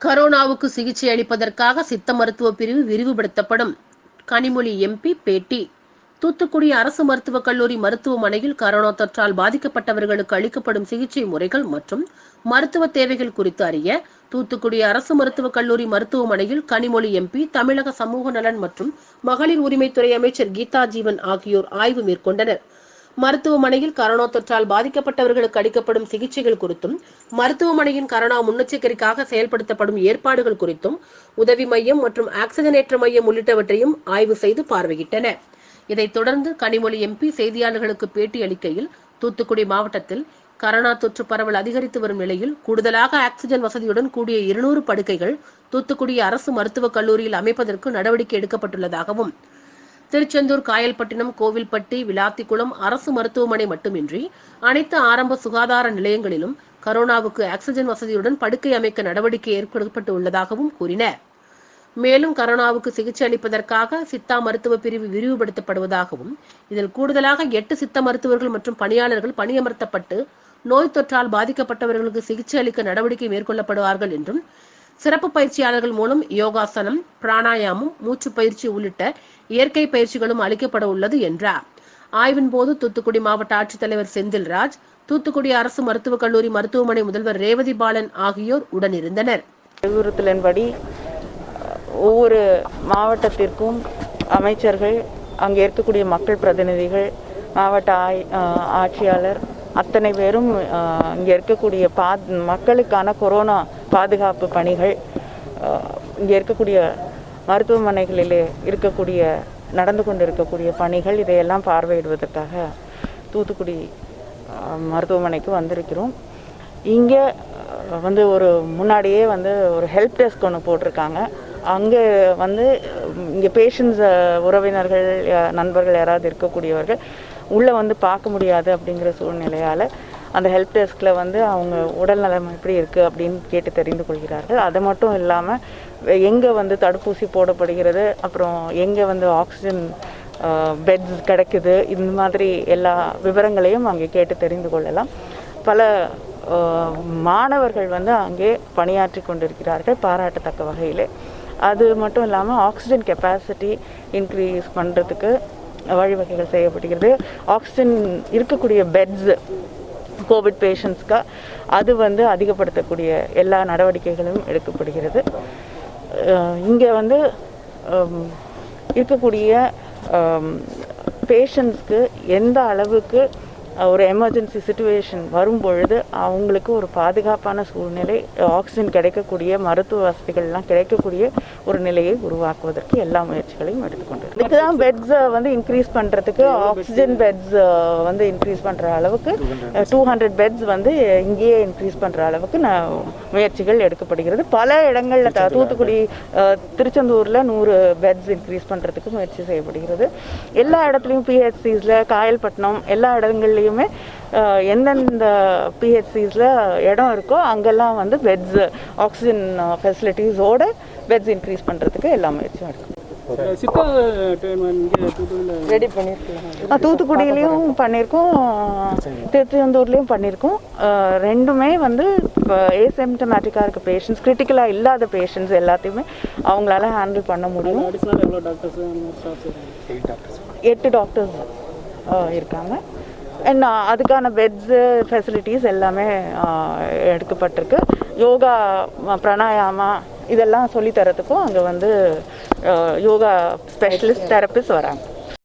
கரோனாவுக்கு சிகிச்சை அளிப்பதற்காக சித்த மருத்துவ பிரிவு விரிவுபடுத்தப்படும். கனிமொழி எம்பி பேட்டி. தூத்துக்குடி அரசு மருத்துவக் கல்லூரி மருத்துவமனையில் கரோனா தொற்றால் பாதிக்கப்பட்டவர்களுக்கு அளிக்கப்படும் சிகிச்சை முறைகள் மற்றும் மருத்துவ தேவைகள் குறித்து அறிய தூத்துக்குடி அரசு மருத்துவக் கல்லூரி மருத்துவமனையில் கனிமொழி எம்பி தமிழக சமூக நலன் மற்றும் மகளிர் உரிமைத்துறை அமைச்சர் கீதா ஜீவன் ஆகியோர் ஆய்வு மேற்கொண்டனர். மருத்துவமனையில் கரோனா தொற்றால் பாதிக்கப்பட்டவர்களுக்கு அளிக்கப்படும் சிகிச்சைகள் குறித்தும் மருத்துவமனையின் கரோனா முன்னெச்சரிக்கைக்காக செயல்படுத்தப்படும் ஏற்பாடுகள் குறித்தும் உதவி மையம் மற்றும் ஆக்சிஜனேற்ற மையம் உள்ளிட்டவற்றையும் ஆய்வு செய்து பார்வையிட்டன. இதைத் தொடர்ந்து கனிமொழி எம்பி செய்தியாளர்களுக்கு பேட்டி அளிக்கையில் தூத்துக்குடி மாவட்டத்தில் கரோனா தொற்று பரவல் அதிகரித்து வரும் நிலையில் கூடுதலாக ஆக்சிஜன் வசதியுடன் கூடிய இருநூறு படுக்கைகள் தூத்துக்குடி அரசு மருத்துவக் கல்லூரியில் அமைப்பதற்கு நடவடிக்கை எடுக்கப்பட்டுள்ளதாகவும் திருச்செந்தூர் காயல்பட்டினம் கோவில்பட்டி விளாத்திக்குளம் அரசு மருத்துவமனை மட்டுமின்றி அனைத்து ஆரம்ப சுகாதார நிலையங்களிலும் கரோனாவுக்கு ஆக்சிஜன் வசதியுடன் படுக்கை அமைக்க நடவடிக்கை ஏற்படுத்தப்பட்டு உள்ளதாகவும் கூறினர். மேலும் கரோனாவுக்கு சிகிச்சை அளிப்பதற்காக சித்தா மருத்துவ பிரிவு விரிவுபடுத்தப்படுவதாகவும் இதில் கூடுதலாக எட்டு சித்த மருத்துவர்கள் மற்றும் பணியாளர்கள் பணியமர்த்தப்பட்டு நோய் தொற்றால் பாதிக்கப்பட்டவர்களுக்கு சிகிச்சை அளிக்க நடவடிக்கை மேற்கொள்ளப்படுவார்கள் என்றும் சிறப்பு பயிற்சியாளர்கள் மூலம் யோகாசனம் பிராணாயாமம் மூச்சு பயிற்சி உள்ளிட்ட இயற்கை பயிற்சிகளும் அளிக்கப்பட உள்ளது என்றார். ஆய்வின் போது தூத்துக்குடி மாவட்ட ஆட்சித்தலைவர் செந்தில்ராஜ் தூத்துக்குடி அரசு மருத்துவக் கல்லூரி மருத்துவமனை முதல்வர் ரேவதி பாலன் ஆகியோர் உடனிருந்தனர். அறிவுறுத்தலின்படி ஒவ்வொரு மாவட்டத்திற்கும் அமைச்சர்கள் அங்கே இருக்கக்கூடிய மக்கள் பிரதிநிதிகள் மாவட்ட ஆய் ஆட்சியாளர் அத்தனை பேரும் இங்கே இருக்கக்கூடிய பா மக்களுக்கான கொரோனா பாதுகாப்பு பணிகள் இங்கே இருக்கக்கூடிய மருத்துவமனைகளிலே இருக்கக்கூடிய நடந்து கொண்டு இருக்கக்கூடிய பணிகள் இதையெல்லாம் பார்வையிடுவதற்காக தூத்துக்குடி மருத்துவமனைக்கு வந்திருக்கிறோம். இங்கே வந்து ஒரு முன்னாடியே வந்து ஒரு ஹெல்ப் டெஸ்க் ஒன்று போட்டிருக்காங்க. அங்கே வந்து இங்கே பேஷண்ட்ஸ் உறவினர்கள் யா- நண்பர்கள் யாராவது இருக்கக்கூடியவர்கள் உள்ளே வந்து பார்க்க முடியாது அப்படிங்கிற சூழ்நிலையால் அந்த ஹெல்ப் டெஸ்கில் வந்து அவங்க உடல் நலம் எப்படி இருக்குது அப்படின்னு கேட்டு தெரிந்து கொள்கிறார்கள். அது மட்டும் இல்லாமல் எங்கே வந்து தடுப்பூசி போடப்படுகிறது அப்புறம் எங்கே வந்து ஆக்சிஜன் பெட்ஸ் கிடைக்குது இந்த மாதிரி எல்லா விவரங்களையும் அங்கே கேட்டு தெரிந்து கொள்ளலாம். பல மாணவர்கள் வந்து அங்கே பணியாற்றி கொண்டிருக்கிறார்கள் பாராட்டத்தக்க வகையில். அது மட்டும் இல்லாமல் ஆக்சிஜன் கெப்பாசிட்டி இன்க்ரீஸ் பண்ணுறதுக்கு வழிவகைகள் செய்யப்படுகிறது. ஆக்சிஜன் இருக்கக்கூடிய பெட்ஸ் கோவிட் பேஷண்ட்ஸ்க்காக அது வந்து அதிகப்படுத்தக்கூடிய எல்லா நடவடிக்கைகளும் எடுக்கப்படுகிறது. இங்கே வந்து இருக்கக்கூடிய பேஷண்ட்ஸ்க்கு எந்த அளவுக்கு ஒரு எமர்ஜென்சி சுச்சுவேஷன் வரும் பொழுது அவங்களுக்கு ஒரு பாதுகாப்பான சூழ்நிலை ஆக்சிஜன் கிடைக்கக்கூடிய மருத்துவ வசதிகள்லாம் கிடைக்கக்கூடிய ஒரு நிலையை உருவாக்குவதற்கு எல்லா முயற்சிகளையும் எடுத்துக்கொண்டு இதுக்கு தான் பெட்ஸை வந்து இன்க்ரீஸ் பண்ணுறதுக்கு ஆக்சிஜன் பெட்ஸ் வந்து இன்க்ரீஸ் பண்ணுற அளவுக்கு டூ ஹண்ட்ரட் பெட்ஸ் வந்து இங்கேயே இன்க்ரீஸ் பண்ணுற அளவுக்கு நான் முயற்சிகள் எடுக்கப்படுகிறது. பல இடங்களில் த- தூத்துக்குடி திருச்செந்தூரில் நூறு பெட்ஸ் இன்க்ரீஸ் பண்ணுறதுக்கு முயற்சி செய்யப்படுகிறது. எல்லா இடத்துலையும் பிஹெச்சிஸில் காயல்பட்டினம் எல்லா இடங்கள்லையுமே அஹ், எந்தெந்த பிஹெச்சிஸில் இடம் இருக்கோ அங்கெல்லாம் வந்து பெட்ஸ் ஆக்சிஜன் ஃபெசிலிட்டிஸோட பெட்ஸ் இன்க்ரீஸ் பண்ணுறதுக்கு எல்லா முயற்சியும் பண்ணியிருக்கோம் தூத்துக்குடியிலையும் பண்ணியிருக்கோம் திருச்செந்தூர்லேயும் பண்ணியிருக்கோம் ரெண்டுமே வந்து இப்போ ஏசிம்டமேட்டிக்காக இருக்க பேஷண்ட்ஸ் கிரிட்டிக்கலாக இல்லாத பேஷண்ட்ஸ் எல்லாத்தையுமே அவங்களால ஹேண்டில் பண்ண முடியும். எட்டு டாக்டர்ஸ் இருக்காங்க. அண்ட் uh, அதுக்கான பெட்ஸு ஃபெசிலிட்டிஸ் எல்லாமே uh, எடுக்கப்பட்டிருக்கு. யோகா ம- பிராணாயாமா இதெல்லாம் சொல்லித் தரத்துக்கும் அங்கே வந்து uh, யோகா ஸ்பெஷலிஸ்ட் தெரப்பிஸ்ட் வராங்க.